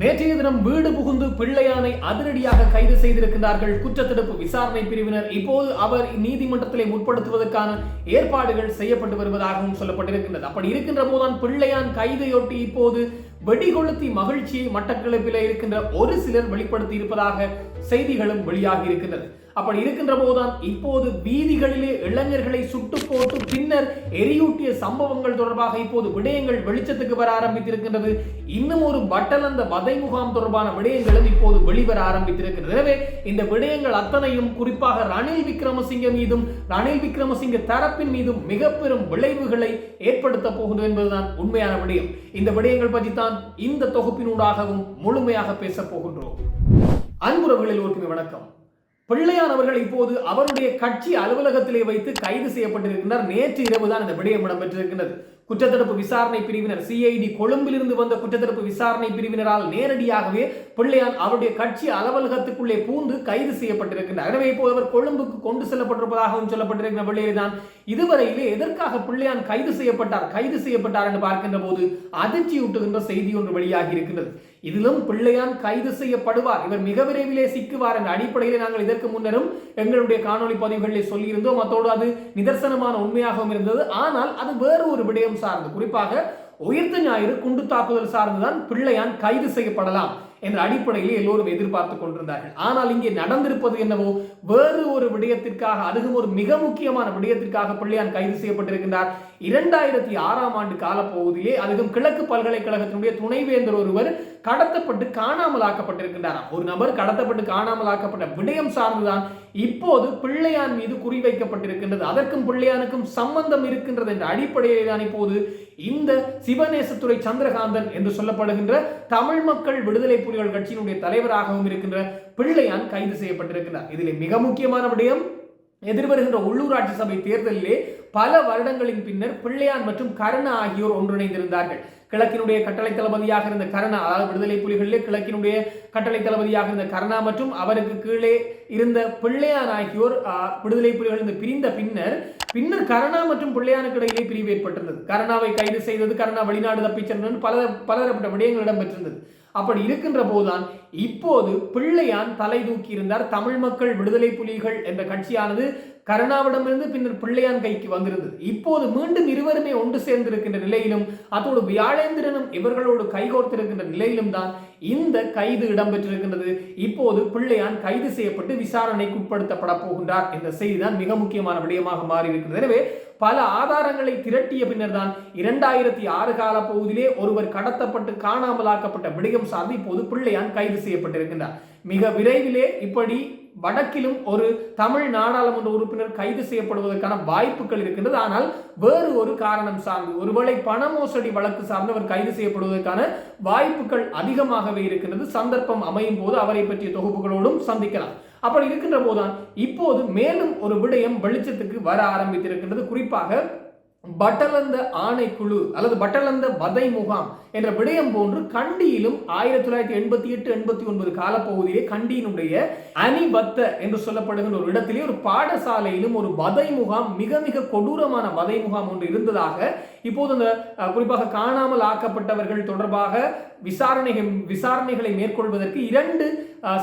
நேற்றைய தினம் வீடு புகுந்து பிள்ளையானை அதிரடியாக கைது செய்திருக்கிறார்கள் குற்றத்தடுப்பு விசாரணை பிரிவினர். இப்போது அவர் நீதிமன்றத்திலே முற்படுத்துவதற்கான ஏற்பாடுகள் செய்யப்பட்டு வருவதாகவும் சொல்லப்பட்டிருக்கின்றது. அப்படி இருக்கின்ற போதுதான் பிள்ளையான் கைதையொட்டி இப்போது வெடிகொளுத்தி மகிழ்ச்சியை மட்டக்களப்பில் இருக்கின்ற ஒரு சிலர் வெளிப்படுத்தி இருப்பதாக செய்திகளும் வெளியாகி இருக்கின்றது. அப்படி இருக்கின்ற போதுதான் இப்போது வீதிகளிலே இளைஞர்களை சுட்டு போட்டு பின்னர் எரியூட்டிய சம்பவங்கள் தொடர்பாக இப்போது விடயங்கள் வெளிச்சத்துக்கு வர ஆரம்பித்திருக்கின்றது. இன்னும் ஒரு பட்டலந்த வதை முகாம் தொடர்பான விடயங்களும் இப்போது வெளிவர ஆரம்பித்திருக்கிறது எனவே இந்த விடயங்கள் அத்தனையும் குறிப்பாக ரணில் விக்ரமசிங்க மீதும் ரணில் விக்ரமசிங்க தரப்பின் மீதும் மிக பெரும் விளைவுகளை ஏற்படுத்த போகிறது என்பதுதான் உண்மையான விடயம். இந்த விடயங்கள் பற்றி தான் இந்த தொகுப்பினூடாகவும் முழுமையாக பேசப் போகின்றோம். அன்புறவுகளில் ஒருக்குமே வணக்கம். பிள்ளையார் அவர்கள் இப்போது அவருடைய கட்சி அலுவலகத்திலே வைத்து கைது செய்யப்பட்டிருக்கின்றார் நேற்று இரவு தான் இந்த விடயம் இடம்பெற்றிருக்கின்றது. குற்றத்தடுப்பு விசாரணை பிரிவினர் சிஐடி கொழும்பிலிருந்து வந்த குற்றத்தடுப்பு விசாரணை பிரிவினரால் நேரடியாகவே பிள்ளையான் அவருடைய கட்சி அலுவலகத்துக்குள்ளே பூந்து கைது செய்யப்பட்டிருக்கின்றார் எனவே இப்போது அவர் கொழும்புக்கு கொண்டு செல்லப்பட்டிருப்பதாகவும் சொல்லப்பட்டிருக்கிற விடையிலே தான் இதுவரையிலே எதற்காக பிள்ளையான் கைது செய்யப்பட்டார் கைது செய்யப்பட்டார் என்று பார்க்கின்ற போது அதிர்ச்சியூட்டுகின்ற செய்தி ஒன்று வெளியாகி இருக்கின்றது. இதிலும் பிள்ளையான் கைது செய்யப்படுவார். இவர் மிக விரைவிலே சிக்குவார் என்ற அடிப்படையில் நாங்கள் இதற்கு முன்னரும் எங்களுடைய காணொலி பதிவுகளில் சொல்லியிருந்தோம். அத்தோடு அது நிதர்சனமான உண்மையாகவும் இருந்தது. ஆனால் அது வேறு ஒரு விடயம் சார்ந்து. குறிப்பாக உயிர்த்த ஞாயிறு குண்டு தாக்குதல் சார்ந்துதான் பிள்ளையான் கைது செய்யப்படலாம். என்ற அடிப்படையில் எல்லோரும் எதிர்பார்த்து கொண்டிருந்தார்கள். ஆனால் இங்கே நடந்திருப்பது என்னவோ வேறு ஒரு விடயத்திற்காக அதுவும் ஒரு மிக முக்கியமான விடயத்திற்காக பிள்ளையான் கைது செய்யப்பட்டிருக்கின்றார். இரண்டாயிரத்தி ஆறாம் ஆண்டு காலப்பகுதியிலே அதுவும் கிழக்கு பல்கலைக்கழகத்தினுடைய துணைவேந்தர் ஒருவர் கடத்தப்பட்டு காணாமலாக்கப்பட்டிருக்கின்றார் ஒரு நபர் கடத்தப்பட்டு காணாமலாக்கப்பட்ட விடயம் சார்ந்துதான் இப்போது பிள்ளையான் மீது குறிவைக்கப்பட்டிருக்கின்றது. அதற்கும் பிள்ளையானுக்கும் சம்பந்தம் இருக்கின்றது என்ற அடிப்படையிலே தான் இப்போது இந்த சிவநேசத்துறை சந்திரகாந்தன் என்று சொல்லப்படுகின்ற தமிழ் மக்கள் விடுதலை புலிகள் கட்சியினுடைய தலைவராகவும் இருக்கின்ற பிள்ளையான் கைது செய்யப்பட்டிருக்கிறார். இதில் மிக முக்கியமான விடயம் எதிர்வருகின்ற உள்ளூராட்சி சபை தேர்தலிலே பல வருடங்களின் பின்னர் பிள்ளையான் மற்றும் கருணா ஆகியோர் ஒன்றிணைந்திருந்தார்கள். கிழக்கினுடைய கட்டளை தளபதியாக இருந்த கருணா அதாவது விடுதலை புலிகளிலே கிழக்கினுடைய கட்டளை தளபதியாக இருந்த கருணா மற்றும் அவருக்கு கீழே இருந்த பிள்ளையான் ஆகியோர் ஆஹ், விடுதலை புலிகள் பிரிந்த பின்னர் பின்னர் கருணா மற்றும் பிள்ளையானுக்கு இடையிலே பிரிவு ஏற்பட்டிருந்தது. கருணாவை கைது செய்தது கருணா வெளிநாடு தப்பிச் சென்றது பல பலதரப்பட்ட விடயங்கள் இடம்பெற்றிருந்தது. அப்படி இருக்கின்ற போதுதான் இப்போது பிள்ளையான் தலை தூக்கி இருந்தார் தமிழ் மக்கள் விடுதலை புலிகள் என்ற கட்சியானது கருணாவிடமிருந்து பின்னர் பிள்ளையான் கைக்கு வந்திருந்தது. இப்போது மீண்டும் இருவருமே ஒன்று சேர்ந்திருக்கின்ற நிலையிலும் அதோடு வியாழேந்திரனும் இவர்களோடு கைகோர்த்திருக்கின்ற நிலையிலும் தான் இந்த கைது இடம்பெற்றிருக்கின்றது. இப்போது பிள்ளையான் கைது செய்யப்பட்டு விசாரணைக்கு உட்படுத்தப்பட போகின்றார் என்ற செய்திதான் மிக முக்கியமான விடயமாக மாறியிருக்கிறது. எனவே பல ஆதாரங்களை திரட்டிய பின்னர் தான் இரண்டாயிரத்தி ஆறு கால பகுதியிலே ஒருவர் கடத்தப்பட்டு காணாமலாக்கப்பட்ட விடயம் சார்ந்து இப்போது பிள்ளையான் கைது செய்யப்பட்டிருக்கின்றார். மிக விரைவிலே இப்படி வடக்கிலும் ஒரு தமிழ் நாடாளுமன்ற உறுப்பினர் கைது செய்யப்படுவதற்கான வாய்ப்புகள் இருக்கின்றது. ஆனால் வேறு ஒரு காரணம் சார்ந்து ஒருவேளை பண மோசடி வழக்கு சார்ந்து அவர் கைது செய்யப்படுவதற்கான வாய்ப்புகள் அதிகமாகவே இருக்கின்றது. சந்தர்ப்பம் அமையும் போது அவரை பற்றிய தொகுப்புகளோடும் சந்திக்கலாம். அப்படி இருக்கின்ற போதுதான் இப்போது மேலும் ஒரு விடயம் வெளிச்சத்துக்கு வர ஆரம்பித்திருக்கின்றது. குறிப்பாக பட்டலந்த ஆணைக்குழு அல்லது பட்டலந்த வதை முகாம் என்ற விடயம் போன்று கண்டியிலும் ஆயிரத்தி தொள்ளாயிரத்தி எண்பத்தி எட்டு எண்பத்தி ஒன்பது காலப்பகுதியிலே கண்டியினுடைய அணிபத்த என்று சொல்லப்படுகின்ற ஒரு இடத்திலே ஒரு பாடசாலையிலும் ஒரு வதை முகாம் மிக மிக கொடூரமான வதை முகாம் ஒன்று இருந்ததாக இப்போது இந்த குறிப்பாக காணாமல் ஆக்கப்பட்டவர்கள் தொடர்பாக விசாரணைகள் விசாரணைகளை மேற்கொள்வதற்கு இரண்டு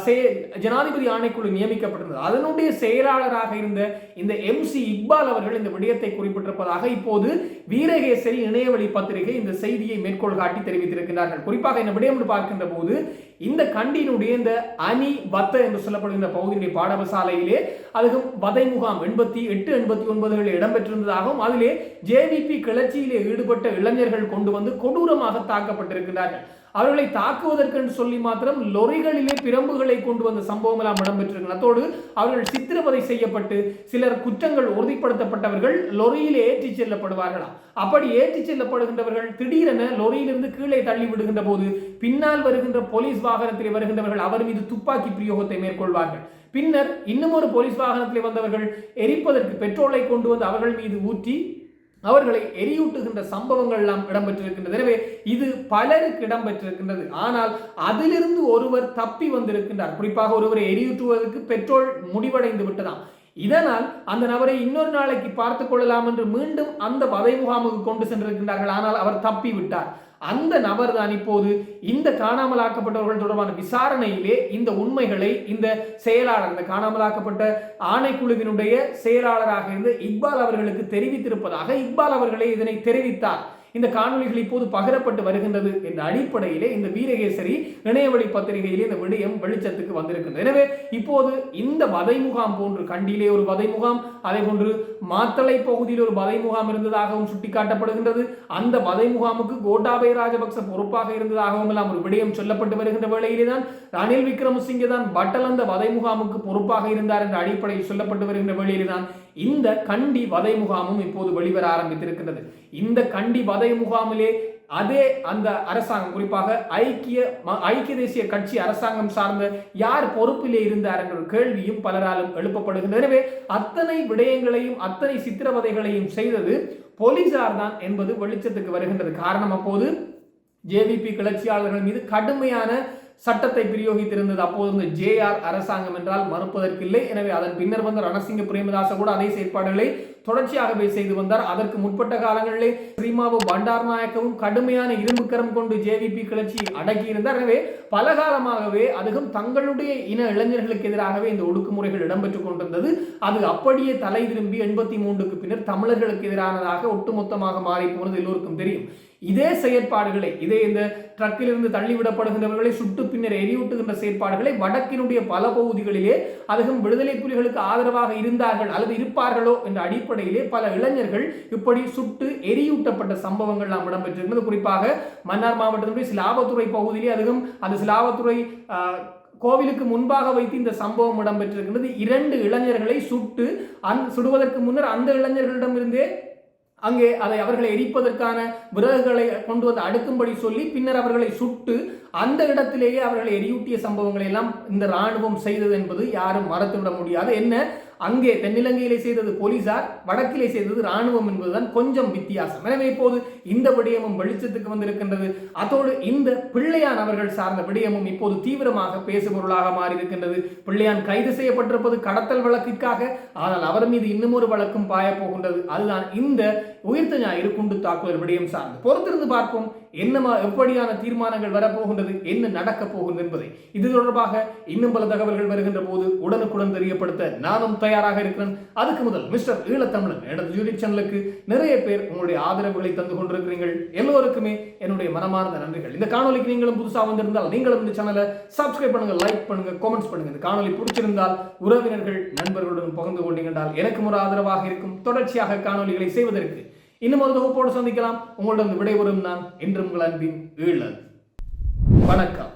சே- ஜனாதிபதி ஆணைக்குழு நியமிக்கப்பட்டிருந்தது. அதனுடைய செயலாளராக இருந்த இந்த எம் சி இக்பால் அவர்கள் இந்த விடயத்தை குறிப்பிட்டிருப்பதாக இப்போது வீரகேசரி இணையவழி பத்திரிகை இந்த செய்தியை மேற்கோள் காட்டி தெரிவித்திருக்கிறார்கள் குறிப்பாக இந்த விடயம் என்று பார்க்கின்ற போது இந்த கண்டியினுடைய இந்த அணி வத்த என்று சொல்லப்படுகின்ற பகுதியுடைய பாடசாலையிலே அதுவும் வதை முகாம் எண்பத்தி எட்டு எண்பத்தி ஒன்பதுகளில் இடம்பெற்றிருந்ததாகவும் அதிலே ஜேவிபி கிளர்ச்சி கிளர்ச்சியிலே ஈடுபட்ட இளைஞர்கள் கொண்டு வந்து கொடூரமாக தாக்கப்பட்டிருக்கிறார்கள். அவர்களை தாக்குவதற்கு என்று சொல்லி மாத்திரம் லொரிகளிலே பிரம்புகளை கொண்டு வந்த சம்பவம் எல்லாம் இடம்பெற்றிருக்கிறது அதோடு அவர்கள் சித்திரவதை செய்யப்பட்டு சிலர் குற்றங்கள் உறுதிப்படுத்தப்பட்டவர்கள் லொரியிலே ஏற்றிச் செல்லப்படுவார்களாம். அப்படி ஏற்றிச் செல்லப்படுகின்றவர்கள் திடீரென லொரியிலிருந்து கீழே தள்ளி விடுகின்ற போது பின்னால் வருகின்ற போலீஸ் வாகனத்தில் வருகின்றவர்கள் அவர் மீது துப்பாக்கி பிரயோகத்தை மேற்கொள்வார்கள். பின்னர் இன்னும் ஒரு போலீஸ் வாகனத்தில் வந்தவர்கள் எரிப்பதற்கு பெட்ரோலை கொண்டு வந்து அவர்கள் மீது ஊற்றி அவர்களை எரியூட்டுகின்ற சம்பவங்கள் எல்லாம் இடம்பெற்றிருக்கின்றது. எனவே இது பலருக்கு இடம்பெற்றிருக்கின்றது. ஆனால் அதிலிருந்து ஒருவர் தப்பி வந்திருக்கின்றார். குறிப்பாக ஒருவரை எரியூட்டுவதற்கு பெட்ரோல் முடிவடைந்து விட்டதாம். இதனால் அந்த நபரை இன்னொரு நாளைக்கு பார்த்துக் கொள்ளலாம் என்று மீண்டும் அந்த வதை முகாமுக்கு கொண்டு சென்றிருக்கின்றார்கள். ஆனால் அவர் தப்பி விட்டார் அந்த நபர் தான் இப்போது இந்த காணாமலாக்கப்பட்டவர்கள் தொடர்பான விசாரணையிலே இந்த உண்மைகளை இந்த செயலாளர் இந்த காணாமலாக்கப்பட்ட ஆணைக்குழுவினுடைய செயலாளராக இருந்து இக்பால் அவர்களுக்கு தெரிவித்திருப்பதாக இக்பால் அவர்களே இதனை தெரிவித்தார். இந்த காணொளிகள் இப்போது பகிரப்பட்டு வருகின்றது. என்ற அடிப்படையிலே இந்த வீரகேசரி இணையவழி பத்திரிகையிலே இந்த விடயம் வெளிச்சத்துக்கு வந்திருக்கின்றது. எனவே இப்போது இந்த வதை முகாம் போன்று கண்டியிலே ஒரு வதை முகாம் அதே போன்று மாத்தளை பகுதியில் ஒரு வதை முகாம் இருந்ததாகவும் சுட்டிக்காட்டப்படுகின்றது. அந்த வதை முகாமுக்கு கோட்டாபய ராஜபக்ச பொறுப்பாக இருந்ததாகவும் எல்லாம் ஒரு விடயம் சொல்லப்பட்டு வருகின்ற வேளையிலே தான் ரணில் விக்ரமசிங்கே தான் பட்டலந்த வதை முகாமுக்கு பொறுப்பாக இருந்தார் என்ற அடிப்படையில் சொல்லப்பட்டு வருகின்ற வேளையிலே தான் இந்த கண்டி வதை முகாமும் இப்போது வெளிவர ஆரம்பித்திருக்கின்றது. இந்த கண்டி வதை முகாமிலே அதே அந்த அரசாங்கம் குறிப்பாக ஐக்கிய ம- ஐக்கிய தேசிய கட்சி அரசாங்கம் சார்ந்த யார் பொறுப்பிலே இருந்தார் என்ற ஒரு கேள்வியும் பலராலும் எழுப்பப்படுகின்றனவே எனவே அத்தனை விடயங்களையும் அத்தனை சித்திரவதைகளையும் செய்தது போலீசார் தான் என்பது வெளிச்சத்துக்கு வருகின்றது. காரணம் அப்போது ஜேவிபி கிளர்ச்சியாளர்கள் மீது கடுமையான சட்டத்தை பிரயோகித்திருந்தது. அப்போது இந்த ஜேஆர் அரசாங்கம் என்றால் மறுப்பதற்கில்லை. எனவே அதன் பின்னர் வந்த ரணசிங்க பிரேமதாச கூட அதே செயற்பாடுகளை தொடர்ச்சியாகவே செய்து வந்தார். அதற்கு முற்பட்ட காலங்களிலே ஸ்ரீமாவு பண்டார் நாயக்கவும் கடுமையான இரும்புக்கரம் கொண்டு ஜேவிபி கிளர்ச்சியை அடக்கி இருந்தார் எனவே பல காலமாகவே அதுவும் தங்களுடைய இன இளைஞர்களுக்கு எதிராகவே இந்த ஒடுக்குமுறைகள் இடம்பெற்றுக் கொண்டிருந்தது. அது அப்படியே தலை திரும்பி எண்பத்தி மூன்றுக்கு பின்னர் தமிழர்களுக்கு எதிரானதாக ஒட்டுமொத்தமாக மாறி போனது எல்லோருக்கும் தெரியும். இதே செயற்பாடுகளை இதே இந்த ட்ரக்கிலிருந்து தள்ளிவிடப்படுகின்றவர்களை சுட்டு பின்னர் எரியூட்டுகின்ற செயற்பாடுகளை வடக்கினுடைய பல பகுதிகளிலே அதுவும் விடுதலை புலிகளுக்கு ஆதரவாக இருந்தார்கள் அல்லது இருப்பார்களோ என்ற அடிப்படையிலே பல இளைஞர்கள் இப்படி சுட்டு எரியூட்டப்பட்ட சம்பவங்கள் நாம் இடம்பெற்றிருக்கிறது. குறிப்பாக மன்னார் மாவட்டத்தினுடைய சிலாபத்துறை பகுதியிலே அதுவும் அந்த சிலாபத்துறை கோவிலுக்கு முன்பாக வைத்து இந்த சம்பவம் இடம்பெற்றிருக்கிறது இரண்டு இளைஞர்களை சுட்டு அந் சுடுவதற்கு முன்னர் அந்த இளைஞர்களிடமிருந்தே அங்கே அதை அவர்களை எரிப்பதற்கான விறகுகளை கொண்டு வந்து அடுக்கும்படி சொல்லி பின்னர் அவர்களை சுட்டு அந்த இடத்திலேயே அவர்களை எரியூட்டிய சம்பவங்களை எல்லாம் இந்த ராணுவம் செய்தது என்பது யாரும் மறந்துவிட முடியாது. என்ன? அங்கே தென்னிலங்கையிலே செய்தது போலீசார் வடக்கிலே செய்தது ராணுவம் என்பதுதான் கொஞ்சம் வித்தியாசம். எனவே இப்போது இந்த விடயமும் வெளிச்சத்துக்கு வந்திருக்கின்றது. அதோடு இந்த பிள்ளையான் அவர்கள் சார்ந்த விடயமும் இப்போது தீவிரமாக பேசுபொருளாக மாறி இருக்கின்றது பிள்ளையான் கைது செய்யப்பட்டிருப்பது கடத்தல் வழக்கிற்காக. ஆனால் அவர் மீது இன்னும் ஒரு வழக்கும் பாயப் போகின்றது. அதுதான் இந்த உயிர்த்த ஞாயிறு குண்டு தாக்குதல் விடயம் சார்ந்து. பொறுத்திருந்து பார்ப்போம் என்னமா எப்படியான தீர்மானங்கள் வரப்போகின்றது என்ன நடக்கப் போகின்றது என்பதை. இது தொடர்பாக இன்னும் பல தகவல்கள் வருகின்ற போது உடனுக்குடன் தெரியப்படுத்த நானும் தயாராக இருக்கிறேன். அதுக்கு முதல் மிஸ்டர் ஈழத்தமிழன் எனது யூடியூப் சேனலுக்கு நிறைய பேர் உங்களுடைய ஆதரவுகளை தந்து கொண்டிருக்கிறீர்கள். எல்லோருக்குமே என்னுடைய மனமார்ந்த நன்றிகள். இந்த காணொலிக்கு நீங்களும் புதுசாக வந்திருந்தால் நீங்களும் இந்த சேனலை சப்ஸ்கிரைப் பண்ணுங்க லைக் பண்ணுங்க கமெண்ட்ஸ் பண்ணுங்க. இந்த காணொலி பிடிச்சிருந்தால் உறவினர்கள் நண்பர்களுடன் பகிர்ந்து கொண்டீங்கன்றால் எனக்கு ஒரு ஆதரவாக இருக்கும். தொடர்ச்சியாக காணொலிகளை செய்வதற்கு இன்னும் ஒரு தொகுப்போடு சந்திக்கலாம். உங்களிடம் விடைபெறும் நான் என்றும் உங்கள் அன்பின் ஈழன் வணக்கம்.